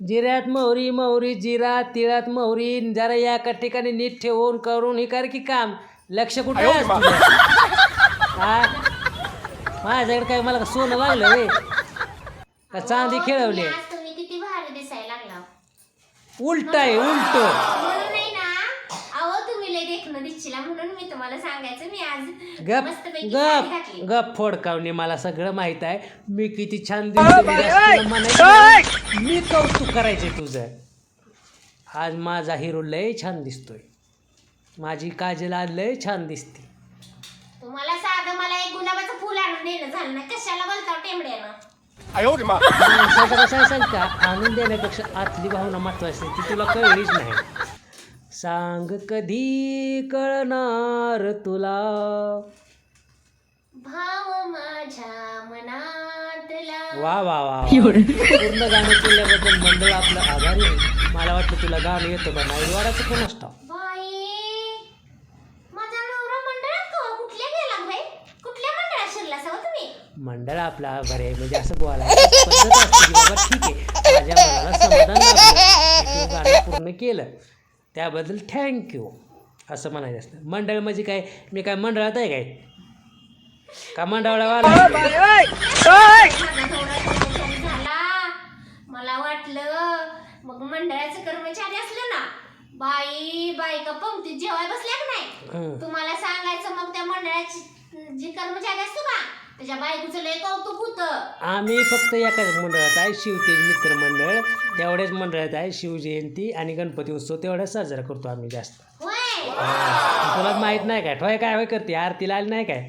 जिऱ्यात मोहरी मोहरी जिरा तिळात मोहरी जरा एका ठिकाणी नीट ठेवून करून हे कर की काम. लक्ष कुठे? हा? माझ्याकडे काय मला सोनं लागलं रे? का चांदी खेळवली? तुम्ही आज तुम्ही किती भारी दिसायला लागला. उलट आहे उलट म्हणून नाही ना अहो तुम्ही लय देखणं दिसशीला म्हणून मी तुम्हाला सांगायचं मी आज गप मस्तपैकी साडी गप घातली. गप फोडकावणे मला सगळं माहीत आहे. मी किती छान दिसते असं तुला म्हणायचं. नाही. मी कौतुक करायचे तुझं. आज माझा हिरो लय छान दिसतोय. माझी काजल आज लय छान दिसते. तुम्हाला साधं मला एक गुलाबाचं फुल आणून देणं झालं नाही कशाला बोलता टेंबड्यानं? माणसाचं कसं आहे सांग का आणून देण्यापेक्षा आतली भावना महत्वाची ती तुला कळलीच नाही. सांग कधी कळणार तुला? भाव माझ्या मनातला. वा वा वा. पूर्ण गाणं केल्याबद्दल मंडळ आपलं आभारी आहे. मला वाटतं तुला गाणं येतं का नाही वाडाचं कोण असतं? बाई माझा नवरा मंडळात का? कुठल्या गेला बाई कुठल्या मंडळात शिरला असावं तुम्ही? मंडळ आपला आभारी आहे म्हणजे असं बोलायला पद्धत असते की बाबा ठीक आहे माझ्या मनाला समाधान लाभलं की तू गाणं पूर्ण केलं. त्याबद्दल थँक्यू असं म्हणायचं असतं. मंडळ म्हणजे काय? मी काय मंडळात आहे काय? का झाला. मला वाटलं मग मंडळाचे कर्मचारी असलं ना बाई बायका पंक्तीत जेवाय बसल्या का नाही? हं. तुम्हाला सांगायचं मग त्या मंडळाची जी कर्मचारी असतो का त्याच्या बायकोचं लय कौतुक होतं. आम्ही फक्त एकाच मंडळात आहे शिवतेज मित्र मंडळ. तेवढ्याच मंडळात आहे शिवजयंती आणि गणपती उत्सव तेवढाच साजरा करतो आम्ही जास्त. होय? तुला माहीत नाही काय? ठोय काय होय करते? आरतीला आली नाही काय?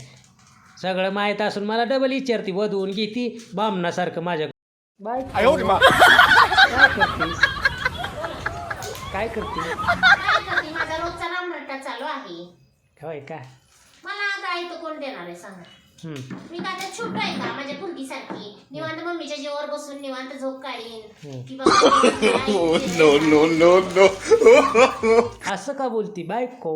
सगळं माहीत असून मला डबल विचारती वधवून घेती बामणासारखं माझ्या बाय. काय करतेस? काय करते काय करते? माझा रोजचा नामरट्टा चालू आहे. होय का? मला काय तो कोण देणार आहे सांगा. मी काय त्यात छोट आहे का माझ्या पुरकीसारखी निवांत मम्मीच्या जीवावर बसून निवांत झोप काढीन. की बाबा. असं का बोलती बायको?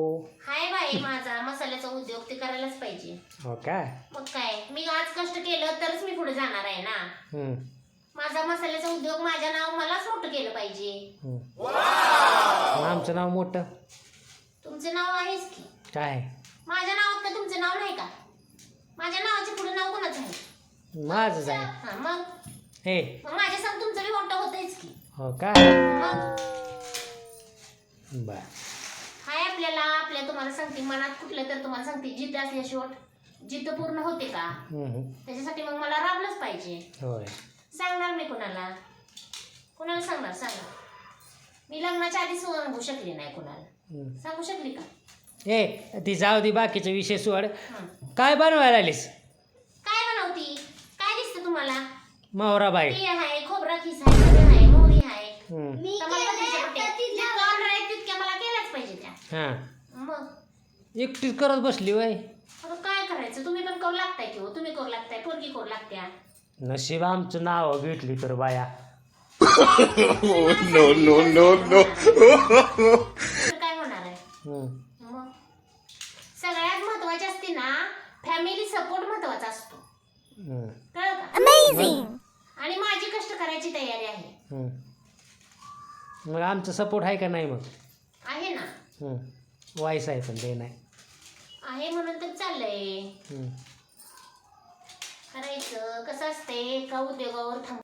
हाय बाई माझा मसाल्याचा उद्योग ते करायलाच पाहिजे. हो का? मग काय? मी आज कष्ट केलं तरच मी पुढे जाणार आहे ना. हम्म, माझा मसाल्याचा उद्योग माझ्या नाव मलाच मोठं केलं पाहिजे. हम्म. मग आमचं नाव मोठं. तुमचं नाव आहेच की. काय? माझ्या नावात का तुमचं नाव नाही का माझ्या नावाच्या पुढे नाव कोणाचं आहे माझंच आहे हा मग? हे. मग माझ्या संग तुमचं बी मोठं होतंच की. हो का? मग? बर. हाय आपल्याला आपल्या तुम्हाला सांगते मनात कुठलं तर तुम्हाला सांगते जिद्द असल्याशिवाय जिद्द पूर्ण होते का? हम्म, त्याच्यासाठी मग मला राबलंच पाहिजे. होय. सांगणार मी कुणाला? कुणाला सांगणार? सांगा मी लग्नाच्या आधी सांगू शकले नाही कुणाला. हम्म. सांगू शकली का? ए ती जाऊ दे बाकीचे विषय सोड. हं. काय बनवायला आलीस काय बनवती काय दिसतं तुम्हाला? मावराबाई. तीळ आहे खोबरा खिस आहे सगळं आहे मोहरी आहे. हम्म, तमालपत्रीच्या रोट्या. जितकं ऑर्डर आहे तितक्या मला केल्याच पाहिजे त्या. हां. मग? एकटीच करत बसली वय. आता काय करायचं? तुम्ही पण करू लागताय की हो? तुम्ही करू लागताय पोरगी करू लागत्या. नशीब आमचं नाव भेटली तर बाया. तर काय होणार आहे? हम्म, मग? सगळ्यात महत्वाची असते ना फॅमिली सपोर्ट महत्त्वाचा असतो. हम्म, कळलं? का आणि माझी कष्ट करायची तयारी आहे. मग आमचा सपोर्ट आहे का नाही मग? आहे ना. हम्म, वाईस आहे पण ते नाही. आहे म्हणून तर चाललंय. करायचं. कसं असते एका उद्योगावर थांब